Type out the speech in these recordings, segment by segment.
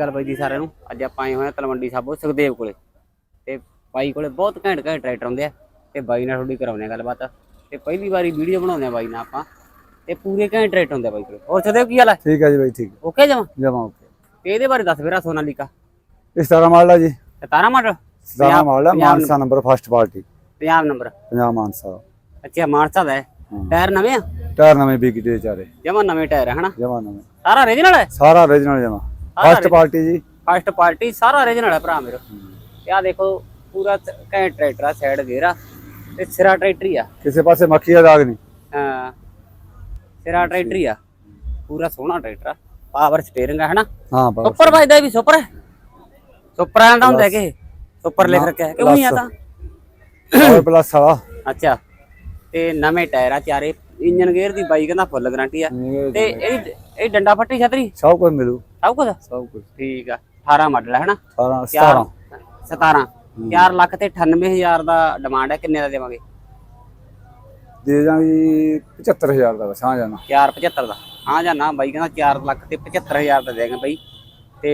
ਗੱਲ ਬਾਈ ਜੀ ਸਾਰਿਆਂ ਨੂੰ। ਅੱਜ ਆਪਾਂ ਆਏ ਹੋਏ ਆ ਤਲਵੰਡੀ ਸਾਬੋ ਸੁਖਦੇਵ ਕੋਲੇ। ਤੇ ਬਾਈ ਕੋਲੇ ਬਹੁਤ ਘੈਂਟ ਘੈਂਟ ਟਰੈਕਟਰ ਆਉਂਦੇ ਆ। ਤੇ ਬਾਈ ਨਾਲ ਥੋੜੀ ਕਰਾਉਂਦੇ ਆ ਗੱਲਬਾਤ। ਤੇ ਪਹਿਲੀ ਵਾਰੀ ਵੀਡੀਓ ਬਣਾਉਂਦੇ ਆ ਬਾਈ ਨਾਲ ਆਪਾਂ। ਤੇ ਪੂਰੇ ਘੈਂਟ ਟਰੈਕਟਰ ਹੁੰਦੇ ਆ ਬਾਈ ਕੋਲੇ। ਹੋਰ ਸੁਖਦੇਵ ਕੀ ਹਾਲ ਹੈ ਠੀਕ ਹੈ ਜੀ ਬਾਈ ਠੀਕ। ਓਕੇ ਜਮਾ? ਜਮਾ ਓਕੇ ਤੇ ਇਹਦੇ ਬਾਰੇ ਦੱਸ ਵੀਰਾ ਸੋਨਾਲੀਕਾ। ਇਸ ਤਰ੍ਹਾਂ ਮਾਡਲ ਆ ਜੀ। ਤੇ ਤਾਰਾ ਮਾਡਲ? 17 ਮਾਡਲ ਆ Mansa number first party. Punjab number Punjab Mansa. ਅੱਛਾ ਮਾਨਸਾ ਦਾ ਹੈ। ਟਾਇਰ ਨਵੇਂ ਆ? ਟਾਇਰ ਨਵੇਂ ਵਿਕੀ ਦੇ ਚਾਰੇ। ਜਮਾ ਨਵੇਂ ਟਾਇਰ ਹੈ ਹਨਾ? ਜਮਾ ਨਵੇਂ। ਸਾਰਾ ਓਰੀਜਨਲ ਹੈ? ਸਾਰਾ origignal ਜਮਾ। ਫਸਟ ਪਾਰਟੀ ਜੀ। ਫਸਟ ਪਾਰਟੀ ਸਾਰਾ ਓਰੀਜਨਲ ਹੈ ਭਰਾ ਮੇਰਾ। ਤੇ ਆ ਦੇਖੋ ਪੂਰਾ ਘੈਂਟ ਟਰੈਕਟਰ ਆ ਸਾਈਡ ਗੇਰਾ ਤੇ ਸਿਰਾ ਟਰੈਕਟਰ ਹੀ ਆ। ਕਿਸੇ ਪਾਸੇ ਮੱਖੀ ਦਾ ਦਾਗ ਨਹੀਂ। ਹਾਂ। ਸਿਰਾ ਟਰੈਕਟਰ ਹੀ ਆ। ਪੂਰਾ ਸੋਹਣਾ ਟਰੈਕਟਰ ਆ। ਪਾਵਰ ਸਟੀਅਰਿੰਗ ਆ ਹਨਾ? ਹਾਂ ਪਰ ਸੁਪਰ ਵੱਜਦਾ ਵੀ ਸੁਪਰ। ਹੈ ਸੁਪਰ ਆਂਦਾ ਹੁੰਦਾ ਹੈ ਕਿ ਸੁਪਰ ਲਿਖ ਰੱਖਿਆ ਹੈ ਕਿ ਉਹੀ ਆ ਤਾਂ ਪਲੱਸ ਵਾਲਾ। ਅੱਛਾ। ਤੇ ਨਵੇਂ ਟਾਇਰ ਆ ਚਾਰੇ। ਇੰਜਨ ਗੇਅਰ ਦੀ ਬਾਈ ਕਹਿੰਦਾ ਫੁੱਲ ਗਾਰੰਟੀ ਆ। ਤੇ ਇਹ ਇਹ ਡੰਡਾ ਫੱਟੀ ਛਤਰੀ? ਸਭ ਕੁਝ ਮਿਲੂ। ਸਭ ਕੁਝ ਸਭ ਕੁਝ ਠੀਕ ਆ। 18 ਮਾਡਲ ਹੈ ਹਨਾ? 18 ਚਾਰ 17 17 4 ਲੱਖ ਤੇ 98000 ਦਾ ਡਿਮਾਂਡ ਹੈ ਕਿੰਨੇ ਦਾ ਦੇਵਾਂਗੇ? ਦੇ ਜਾਵਾਂਗੇ 75000 ਦਾ ਬਸ ਹਾਂ ਜਾਣਾ। 475 ਦਾ। ਹਾਂ ਜਾਂ ਨਾ ਬਾਈ ਕਹਿੰਦਾ 4 ਲੱਖ ਤੇ 75000 ਦਾ ਦੇਗਾ ਬਾਈ। ਤੇ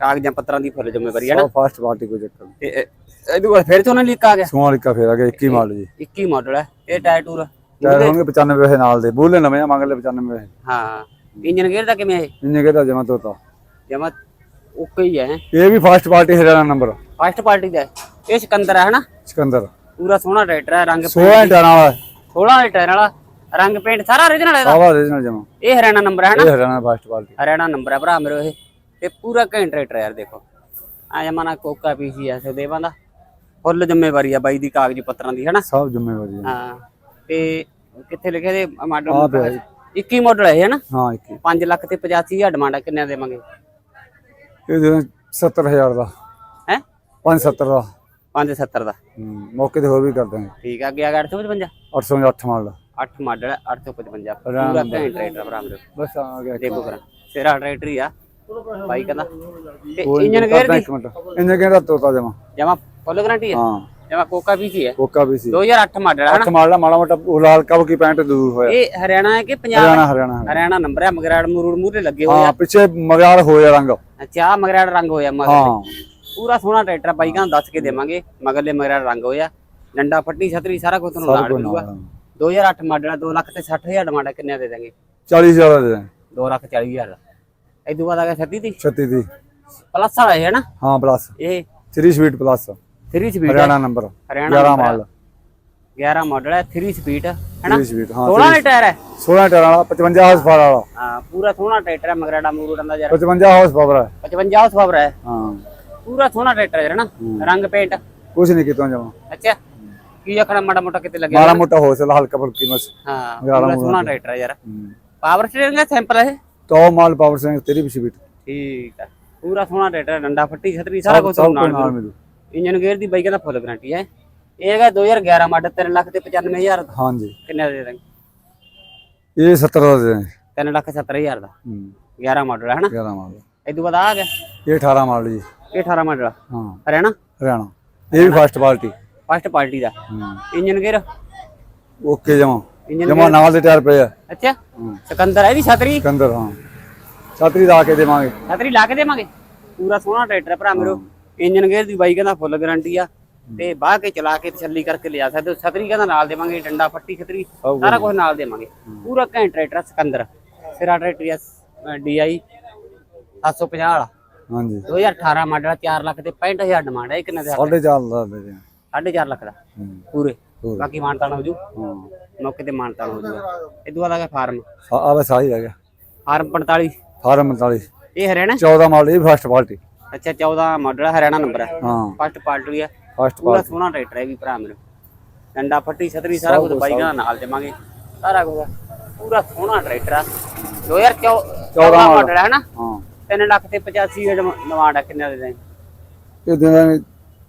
ਕਾਗਜ਼ਾਂ ਪੱਤਰਾਂ ਦੀ ਫੁੱਲ ਜ਼ਿੰਮੇਵਾਰੀ ਹੈ ਨਾ ਫਸਟ ਪਾਰਟੀ ਕੋਈ ਚੱਕਰ ਤੇ ਇਹ- ਇਹਦੇ ਕੋਲ ਫਿਰ ਤੋਂ ਨਾ ਲੀਕ ਆ ਗਿਆ? ਸੋਨਾਲੀਕਾ ਫੇਰ ਆ ਗਿਆ 21 ਮਾਡਲ ਜੀ। 21 ਮਾਡਲ ਹੈ ਇਹ ਟਾਇਰ ਟੂਰ। ਟਾਇਰ ਹੋਣਗੇ 95 ਪੈਸੇ ਨਾਲ ਦੇ ਬੋਲੇ ਨਵੇਂ ਆ ਮੰਗ ਲੈ 95 ਪੈਸੇ ਹਾਂ। ਇੰਜਨ ਗੇਅਰ ਦਾ ਕਿਵੇਂ ਹੈ ਇੰਨੇ ਕਿਹਦਾ ਜਮਾ ਤੋਤਾ। ਜਮਾ ਓਕੇ ਹੀ ਹੈ? ਇਹ ਵੀ first party Haryana number first party ਦਾ। ਹੈ। ਇਹ ਸਿਕੰਦਰ ਹੈ ਹਨਾ? ਸਿਕੰਦਰ। ਪੂਰਾ ਸੋਹਣਾ ਟਰੈਕਟਰ ਹੈ ਰੰਗ 16 ਟਾਇਰਾਂ ਵਾਲਾ। 16 ਵਾਲੇ ਟਾਇਰ ਵਾਲਾ। ਰੰਗ ਪੇਂਟ ਸਾਰਾ origignal ਹੈ ਇਹਦਾ? ਆਵਾ origignal ਜਮਾ। ਇਹ ਹਰਿਆਣਾ ਨੰਬਰ ਹੈ ਹਨਾ? ਇਹ Haryana first party. Haryana number ਹੈ ਭਰਾ ਮੇਰੇ ਇਹ। ਤੇ ਪੂਰਾ ਘੈਂਟ ਟਰੈਕਟਰ ਯਾਰ ਦੇਖੋ। ਆ ਜਮਾਨਾ ਕੋਕਾ ਪੀਸੀ ਐ ਸੁਦੇਵਾਂ ਦਾ। ਫੁੱਲ ਜ਼ਿੰਮੇਵਾਰੀ ਆ ਬਾਈ ਦੀ ਕਾਗਜ਼ੀ ਪੱਤਰਾਂ ਦੀ ਹਨਾ? ਸਭ ਜ਼ਿੰਮੇਵਾਰੀ ਹੈ ਹਾਂ। ਤੇ ਕਿੱਥੇ ਲਿਖਿਆ ਦੇ ਆ ਮਾਡਲ ਪਿਆ ਜੀ। 21 ਮਾਡਲ ਹੈ ਹਨਾ? ਹਾਂ 21 5 ਲੱਖ ਤੇ 85000 ਡਿਮਾਂਡ ਹੈ ਕਿੰਨੇ ਦੇਵਾਂਗੇ? ਇਹ ਦੇ 70000 ਦਾ। ਹੈ? 570 ਦਾ। 570 ਦਾ। ਹੂੰ, ਮੌਕੇ ਤੇ ਹੋਰ ਵੀ ਕਰ ਦਾਂਗੇ ਠੀਕ ਆ ਗਿਆ 855 808 ਮਾਡਲ ਦਾ 8 ਮਾਡਲ 855 ਪੂਰਾ ਘੈਂਟ ਟਰੈਕਟਰ ਭਰਾ ਮੇਰੇ। ਬਸ ਆ ਗਿਆ ਦੇਖੋ ਕਰਾਂ ਸਿਰਾ ਟਰੈਕਟਰ ਹੀ ਆ। ਬਾਈ ਕਹਿੰਦਾ। ਇੰਜਨ ਗੇਅਰ ਦੀ? ਇੰਜਨ ਗੇਅਰ ਦਾ ਤੋਤਾ ਜਮਾ। ਜਮਾ ਫੁੱਲ ਗਾਰੰਟੀ ਹੈ ਹਾਂ। ਜਮਾ ਕੋਕਾ ਪੀਸੀ ਹੈ ਕੋਕਾ ਵੀ ਸੀ। 2008 ਮਾਡਲ ਹੈ 8 ਮਾਡਲ ਆ, ਮਾੜਾ ਮੋਟਾ ਉਹ ਲਾਲ ਕਬ ਕੀ ਪੈਂਟ ਦੂਰ ਹੋਇਆ। ਇਹ ਹਰਿਆਣਾ ਹੈ ਕਿ ਪੰਜਾਬ? ਹਰਿਆਣਾ ਹਰਿਆਣਾ ਹਰਿਆਣਾ। ਹਰਿਆਣਾ ਨੰਬਰ ਹੈ ਮਗਰਾੜ ਮਰੂੜ ਮੂਰੇ ਲੱਗੇ ਹੋਏ ਹਾਂ ਪਿੱਛੇ ਮਗਿਆਲ ਹੋਇਆ ਰੰਗ। ਅੱਛਾ ਆਹ ਮਗਰਾੜ ਰੰਗ ਹੋਇਆ ਮਗਰ ਹਾਂ। ਪੂਰਾ ਸੋਹਣਾ ਟਰੈਕਟਰ ਆ, ਬਾਈ ਕਹਿੰਦਾ ਦੱਸ ਕੇ ਦੇਵਾਂਗੇ। ਮਗਰਲੇ ਮਗਰਾੜ ਰੰਗ ਹੋਇਆ। ਡੰਡਾ ਫੱਟੀ ਛਤਰੀ ਸਾਰਾ ਕੁਝ ਤੁਹਾਨੂੰ ਨਾਲ ਮਿਲੂਗਾ। ਨਾਲ। 2008 ਮਾਡਲ ਆ 2 ਲੱਖ ਤੇ 60000 ਡਿਮਾਂਡ ਹੈ ਕਿੰਨੇ ਦੇ ਦਾਂਗੇ 40000 ਦਾ ਦੇ ਦਾਂਗੇ 2 ਲੱਖ 40000 ਦਾ। ਇਹ ਤੋਂ ਬਾਅਦ ਆ ਗਿਆ 36 ਦੀ। 36 ਦੀ। ਪਲੱਸ ਵਾਲਾ ਹੈ ਨਾ ਹਾਂ ਪਲੱਸ। ਇਹ 3 speed plus. 3 speed Haryana number Haryana 11 number ਆ। ਮਾਡਲ। 11 ਮਾਡਲ ਹੈ 3 ਸਪੀਡ ਹੈ ਨਾ? 3 ਸਪੀਡ ਹਾਂ 16 ਦੇ ਟਾਇਰ ਹੈ। 16 ਟਾਇਰ ਵਾਲਾ 55 ਹਾਰਸ ਪਾਵਰ ਵਾਲਾ। ਹਾਂ ਪੂਰਾ ਸੋਹਣਾ ਟਰੈਕਟਰ ਹੈ ਮਗਰਾੜਾ ਮਰੂੜਾਂ ਦਾ ਯਾਰ। 55 ਹਾਰਸ ਪਾਵਰ ਹੈ। 55 ਹਾਰਸ ਪਾਵਰ ਹੈ। ਹਾਂ। ਪੂਰਾ ਸੋਹਣਾ ਟਰੈਕਟਰ ਹੈ ਨਾ? ਰੰਗ ਪੇਂਟ ਕੁਝ ਨਹੀਂ ਕਿਤੋਂ ਜਮਾ। ਅੱਛਾ। ਕੀ ਆਖਣਾ ਮਾੜਾ ਮੋਟਾ ਕਿਤੇ ਲੱਗਿਆ ਮਾੜਾ ਮੋਟਾ ਹੌਸਲਾ ਹਲਕਾ ਫੁਲਕੀ ਬਸ। ਹਾਂ ਪੂਰਾ ਸੋਹਣਾ ਟਰੈਕਟਰ ਹੈ ਯਾਰ। ਹੂੰ। ਪਾਵਰ ਸਟੀਅਰਿੰਗ ਦਾ ਸੈਂਪਲ ਹੈ? ਟੌਪ ਮਾਲ ਪਾਵਰ ਸਿੰਘ 3 ਸਪੀਡ ਠੀਕ ਹੈ। ਪੂਰਾ ਸੋਹਣਾ ਟਰੈਕਟਰ ਹੈ, ਡੰਡਾ ਫੱਟੀ ਛਤਰੀ ਸਾਰਾ ਕੁਝ ਨਾਲ ਮਿਲੂ। ਇੰਜਨ ਗੇਅਰ ਦੀ ਬਾਈਕ ਦਾ ਫੁੱਲ ਗਾਰੰਟੀ ਹੈ। ਇਹ ਹੈਗਾ 2011 ਮਾਡਲ 3 ਲੱਖ ਤੇ 95000 ਦਾ। ਹਾਂਜੀ। ਕਿੰਨੇ ਦਾ ਦੇ ਦਾਂਗੇ? ਇਹ 70 ਦਾ ਦੇ ਦਾਂਗੇ। 3 ਲੱਖ 70000 ਦਾ। ਹੂੰ। 11 ਮਾਡਲ ਹੈ ਨਾ 11 ਮਾਡਲ ਇਹ ਤੋਂ ਬਾਅਦ ਆ ਗਿਆ। ਇਹ 18 ਮਾਡਲ ਜੀ। ਇਹ 18 ਮਾਡਲ ਹਾਂ। ਹਰਿਆਣਾ? ਹਰਿਆਣਾ। ਇਹ ਵੀ ਫਸਟ ਪਾਰਟੀ। ਫਸਟ ਪਾਰਟੀ ਦਾ। ਹੂੰ। Engine gear? ਓਕੇ ਜਮਾ। ਇੰਜਨ ਜਮਾ ਨਾਲ ਦੇ ਟਾਇਰ ਪਏ ਆ। ਅੱਛਾ। ਹੂੰ। ਸਿਕੰਦਰ ਹੈ ਵੀ ਛਤਰੀ? ਸਿਕੰਦਰ ਹਾਂ। ਛਾਤਰੀ ਦਾ ਕੇ ਦੇਵਾਂਗੇ। ਛਤਰੀ ਲਾ ਕੇ ਦੇਵਾਂਗੇ। ਪੂਰਾ ਸੋਹਣਾ ਟਰੈਕਟਰ ਹੈ ਭਰਾ ਮੇਰੋ। ਇੰਜਨ ਗੇਅਰ ਦੀ ਬਾਈ ਕਹਿੰਦਾ ਫੁੱਲ ਗਾਰੰਟੀ ਆ। ਤੇ ਬਾਹ ਕੇ ਚਲਾ ਕੇ ਤਸੱਲੀ ਕਰਕੇ ਲਿਆ ਸਕਦੇ ਹੋ। ਛਤਰੀ ਕਹਿੰਦਾ ਨਾਲ ਦੇਵਾਂਗੇ ਡੰਡਾ ਫੱਟੀ ਛਤਰੀ ਸਾਰਾ ਕੁਝ ਨਾਲ ਦੇਵਾਂਗੇ। ਪੂਰਾ ਘੈਂਟ ਟਰੈਕਟਰ ਆ ਸਿਕੰਦਰ। ਸਿਰਾ ਟਰੈਕਟਰ ਆ ਡੀਆਈ 750 ਵਾਲਾ। ਹਾਂਜੀ। 2018 ਮਾਡਲ 4 ਲੱਖ ਤੇ 65000 ਡਿਮਾਂਡ ਹੈ ਕਿੰਨੇ ਦਾ ਸਾਢੇ ਚਾਰ ਦਾ ਦੇ ਦੇ 4.5 ਲੱਖ ਦਾ। ਪੂਰੇ। ਬਾਕੀ ਮਾਨਤਾਨ ਹੋ ਜੂ। ਹਾਂ। ਮੌਕੇ ਤੇ ਮਾਨਤਾਨ ਹੋ ਜੂਗਾ। ਇਹ ਤੋਂ ਬਾਅਦ ਆ ਗਿਆ ਫਾਰਮ। ਆ ਬਸ ਆਹੀ ਰਹਿ ਗਿਆ। ਫਾਰਮ 45 ਫਾਰਮ 45 ਇਹ ਹਰਿਆਣਾ? 14 ਮਾਡਲ ਇਹ ਫਸਟ ਪਾਰਟੀ ਅੱਛਾ 14 ਮਾਡਲ ਹਰਿਆਣਾ ਨੰਬਰ ਹੈ ਹਾਂ। ਫਸਟ ਪਾਰਟੀ ਹੈ ਫਸਟ ਪੂਰਾ ਸੋਹਣਾ ਟਰੈਕਟਰ ਹੈ ਵੀ ਭਰਾ ਮੇਰੇ। ਡੰਡਾ ਫੱਟੀ ਛਤਰੀ ਸਾਰਾ ਕੁਝ ਬਾਈਕਾਂ ਨਾਲ ਦੇਵਾਂਗੇ ਸਾਰਾ ਕੁਝ ਪੂਰਾ ਸੋਹਣਾ ਟਰੈਕਟਰ ਆ। 2014 ਮਾਡਲ। ਹੈ ਨਾ ਹਾਂ। 3 ਲੱਖ ਤੇ 85 ਦਾ ਡਿਮਾਂਡ ਹੈ ਕਿੰਨੇ ਦੇ ਇਹ ਦੇ ਦਾਂਗੇ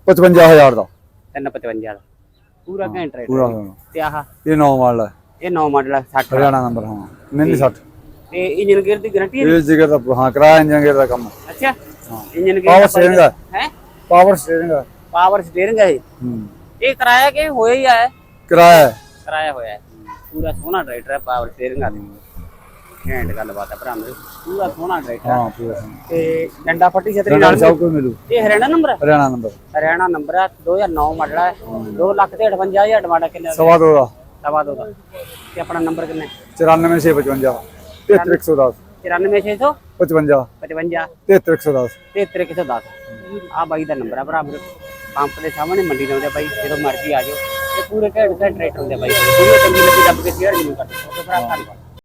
55000 ਦਾ। 355 ਦਾ। ਪੂਰਾ ਘੈਂਟ ਟਰੈਕਟਰ ਪੂਰਾ ਤੇ ਆਹ। ਇਹ 9 ਮਾਡਲ ਹੈ ਇਹ 9 ਮਾਡਲ ਹੈ 60 ਹਰਿਆਣਾ ਨੰਬਰ ਹਾਂ। ਨਹੀਂ 60 ਤੇ ਇੰਜਨ ਗੇਅਰ ਦੀ ਗਾਰੰਟੀ ਹੈ ਇਹ ਜਿਗਰ ਦਾ ਹਾਂ ਕਿਰਾਇਆ ਇੰਜਨ ਗੇਅਰ ਦਾ ਕੰਮ ਅੱਛਾ। ਹਾਂ। ਦਾ। ਹੈ? ਪਾਵਰ ਸਟੀਅਰਿੰਗ ਦਾ ਪਾਵਰ ਸਟੀਅਰਿੰਗ ਹੈ ਇਹ। ਹੂੰ। ਇਹ ਕਰਾਇਆ ਕਿ ਹੋਇਆ ਹੀ ਆ? ਹੈ ਕਿਰਾਇਆ ਹੈ। ਕਰਾਇਆ ਹੋਇਆ ਹੈ। ਪੂਰਾ ਸੋਹਣਾ ਟਰੈਕਟਰ ਹੈ ਪਾਵਰ ਸਟੀਅਰਿੰਗ ਵਾਲੀ ਘੈਂਟ ਗੱਲਬਾਤ ਆ ਭਰਾ ਮੇਰੇ। ਪੂਰਾ ਸੋਹਣਾ ਟਰੈਕਟਰ ਹਾਂ। ਪੂਰਾ। ਤੇ ਡੰਡਾ ਫੱਟੀ ਛਤਰੀ ਨਾਲ। ਸਭ ਕੁਝ ਮਿਲੂ। ਇਹ ਹਰਿਆਣਾ ਨੰਬਰ ਹੈ? ਹਰਿਆਣਾ ਨੰਬਰ ਹਰਿਆਣਾ ਨੰਬਰ ਹੈ 2009 ਮਾਡਲ ਹੈ। 2 ਲੱਖ ਤੇ 58000 ਟਮਾਟਰ ਕਿੰਨੇ ਸਵਾ ਦੋ ਦਾ। ਸਵਾ ਦੋ ਦਾ। ਤੇ ਆਪਣਾ ਨੰਬਰ ਕਿੰਨਾ 94655 73110 94610 55 55 73110 73110 ਆ ਬਾਈ ਦਾ ਨੰਬਰ ਆ ਭਰਾ ਮੇਰੇ ਪੰਪ ਦੇ ਸਾਹਮਣੇ ਮੰਡੀ ਲਾਉਂਦੇ ਬਾਈ ਜਦੋਂ ਮਰਜ਼ੀ ਆ ਜਾਓ। ਤੇ ਪੂਰੇ ਘੰਟੇ ਟਰੈਕਟਰ ਹੁੰਦੇ ਬਾਈ। ਜਿਹੜੀ ਚੰਗੀ ਲੱਗੀ ਦੱਬ ਕੇ ਸ਼ੇਅਰ ਜ਼ਰੂਰ ਕਰ ਦਿਓ। ਭਰਾ ਧੰਨਵਾਦ।